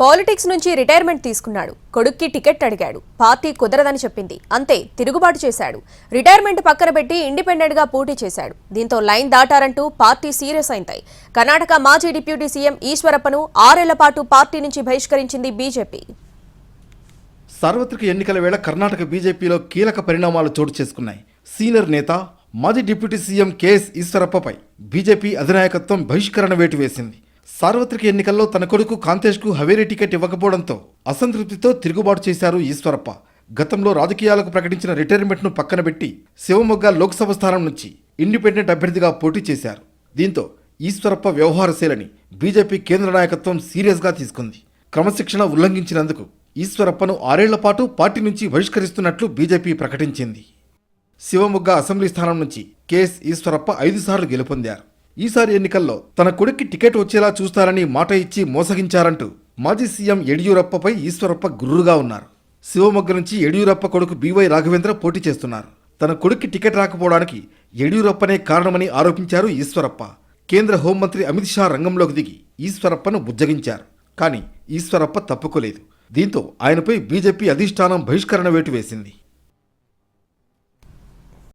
Politics నుంచి retirement తీసుకున్నాడు. కొడుక్కి టికెట్ అడిగాడు. పార్టీ కుదరదని చెప్పింది. అంతే తిరుగుబాటు చేశాడు. రిటైర్మెంట్ పక్కన పెట్టి ఇండిపెండెంట్గా పోటీ చేశాడు. దీంతో లైన్ దాటారంటూ పార్టీ సీరియస్ అయింది. కర్ణాటక మాజీ డిప్యూటీ సీఎం ఈశ్వరప్పను ఆరేళ్ళ పాటు పార్టీ నుంచి బహిష్కరించింది బీజేపీ. సార్వత్రిక ఎన్నికల వేళ కర్ణాటక బీజేపీలో కీలక పరిణామాలు చోటు చేసుకున్నాయి. సీనియర్ నేత మాజీ డిప్యూటీ సీఎం కేఎస్ ఈశ్వరప్పపై బీజేపీ అధినాయకత్వం బహిష్కరణ వేటు వేసింది. సార్వత్రిక ఎన్నికల్లో తన కొడుకు కాంతేష్కు హవేరీ టికెట్ ఇవ్వకపోవడంతో అసంతృప్తితో తిరుగుబాటు చేశారు ఈశ్వరప్ప. గతంలో రాజకీయాలకు ప్రకటించిన రిటైర్మెంట్ను పక్కన పెట్టి శివమొగ్గ లోక్సభ స్థానం నుంచి ఇండిపెండెంట్ అభ్యర్థిగా పోటీ చేశారు. దీంతో ఈశ్వరప్ప వ్యవహారశీలని బీజేపీ కేంద్ర నాయకత్వం సీరియస్గా తీసుకుంది. క్రమశిక్షణ ఉల్లంఘించినందుకు ఈశ్వరప్పను ఆరేళ్ళ పాటు పార్టీ నుంచి బహిష్కరిస్తున్నట్లు బీజేపీ ప్రకటించింది. శివమొగ్గ అసెంబ్లీ స్థానం నుంచి కేఎస్ ఈశ్వరప్ప ఐదుసార్లు గెలుపొందారు. ఈసారి ఎన్నికల్లో తన కొడుక్కి టికెట్ వచ్చేలా చూస్తారని మాట ఇచ్చి మోసగించారంటూ మాజీ సీఎం యడియూరప్పపై ఈశ్వరప్ప గుర్రుగా ఉన్నారు. శివమొగ్గ నుంచి యడియూరప్ప కొడుకు బీవై రాఘవేంద్ర పోటీ చేస్తున్నారు. తన కొడుక్కి టికెట్ రాకపోవడానికి యడియూరప్పనే కారణమని ఆరోపించారు ఈశ్వరప్ప. కేంద్ర హోంమంత్రి అమిత్ షా రంగంలోకి దిగి ఈశ్వరప్పను బుజ్జగించారు. కానీ ఈశ్వరప్ప తప్పుకోలేదు. దీంతో ఆయనపై బీజేపీ అధిష్టానం బహిష్కరణ వేటు వేసింది.